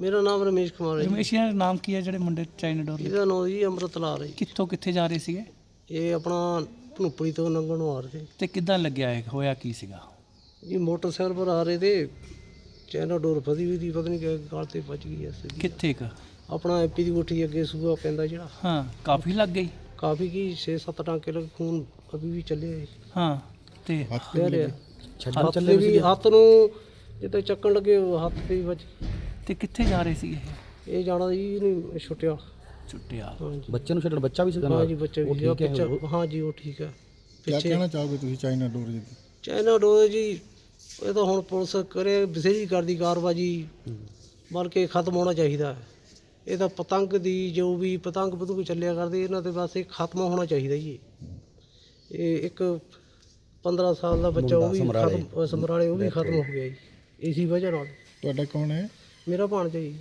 ਮੇਰਾ ਨਾਮ ਰਮੇਸ਼ ਕੁਮਾਰ ਹੈ ਜੀ। ਰਮੇਸ਼ੀਆ ਦਾ ਨਾਮ ਕੀ ਹੈ ਜਿਹੜੇ ਮੁੰਡੇ ਚਾਈਨਾ ਡੋਰ ਇਹਦਾ ਨਾਮ ਜੀ ਅੰਮ੍ਰਿਤ ਲਾਲ ਹੈ ਜੀ। ਕਿੱਥੋਂ ਕਿੱਥੇ ਜਾ ਰਹੇ ਸੀਗੇ? ਇਹ ਆਪਣਾ ਭਨੂਪੜੀ ਤੋਂ ਲੰਘਣ ਨੂੰ ਆ ਰਹੇ ਤੇ ਤੇ ਕਿੱਦਾਂ ਲੱਗਿਆ ਇਹ? ਹੋਇਆ ਕੀ ਸੀਗਾ? ਜੀ ਮੋਟਰਸਾਈਕਲ ਪਰ ਆ ਰਹੇ ਤੇ ਚੈਨਾ ਡੋਰ ਫਦੀ ਵੀ ਦੀ ਪਤਾ ਨਹੀਂ ਕਿ ਗਾਲ ਤੇ ਵੱਜ ਗਈ ਐ ਸਿੱਧੀ ਕਿੱਥੇ ਕ? ਆਪਣਾ ਐਪੀ ਦੀ ਗੁੱਠੀ ਅੱਗੇ ਸੂਆ ਪੈਂਦਾ ਜਿਹੜਾ। ਹਾਂ ਕਾਫੀ ਲੱਗ ਗਈ? ਕਾਫੀ ਕੀ 6-7 ਟਾਂਕੇ ਲੱਗੇ ਖੂਨ ਅਭੀ ਵੀ ਚੱਲੇ ਹਾਂ ਤੇ ਕਹਿ ਰਿਹਾ। ਹੱਥ ਤੇ ਵੀ ਹੱਥ ਨੂੰ ਜਿੱਤੇ ਚੱਕਣ ਲੱਗੇ ਉਹ ਹੱਥ ਤੇ ਵੀ ਵੱਜ ਗਈ। ਤੇ ਕਿੱਥੇ ਜਾ ਰਹੇ ਸੀਗੇ ਇਹ? ਇਹ ਜਾਣਾ ਜੀ ਨਹੀਂ ਛੁੱਟਿਆ। ਛੁੱਟਿਆ। ਹਾਂਜੀ। ਬੱਚੇ ਨੂੰ ਛੱਡਣ ਬੱਚਾ ਵੀ ਸੀਗਾ ਹਾਂ ਜੀ ਬੱਚੇ ਵੀ ਸੀਗਾ, ਪਿੱਛੇ ਹਾਂ ਜੀ ਉਹ ਠੀਕ ਹੈ। ਕਿਆ ਪਿੱਛੇ ਕਹਿਣਾ ਚਾਹੋਗੇ ਤੁਸੀਂ ਚਾਈਨਾ ਡੋਰ ਜੀ ਦੀ? ਚਾਈਨਾ ਡੋਰ ਜੀ ਇਹ ਤਾਂ ਹੁਣ ਪੁਲਿਸ ਕਰੇ ਬਥੇਰੀ ਕਰਦੀ ਕਾਰਵਾਈ। ਬਲਕਿ ਖਤਮ ਹੋਣਾ ਚਾਹੀਦਾ ਹੈ। ਇਹ ਤਾਂ ਪਤੰਗ ਦੀ ਜੋ ਵੀ ਪਤੰਗ ਪਤੰਗ ਚੱਲਿਆ ਕਰਦੇ ਇਹਨਾਂ ਤੇ ਬਸ ਇਹ ਖਤਮ ਹੋਣਾ ਚਾਹੀਦਾ ਜੀ। ਇਹ ਇੱਕ 15 ਸਾਲ ਦਾ ਬੱਚਾ ਉਹ ਵੀ ਖਤਮ ਸਮਰਾਲੇ ਉਹ ਵੀ ਖਤਮ ਹੋ ਗਿਆ ਜੀ। ਇਸੀ ਵਜ੍ਹਾ ਨਾਲ। ਤੁਹਾਡਾ ਕੌਣ ਹੈ? ਮੇਰਾ ਭਾਣਜਾ ਜੀ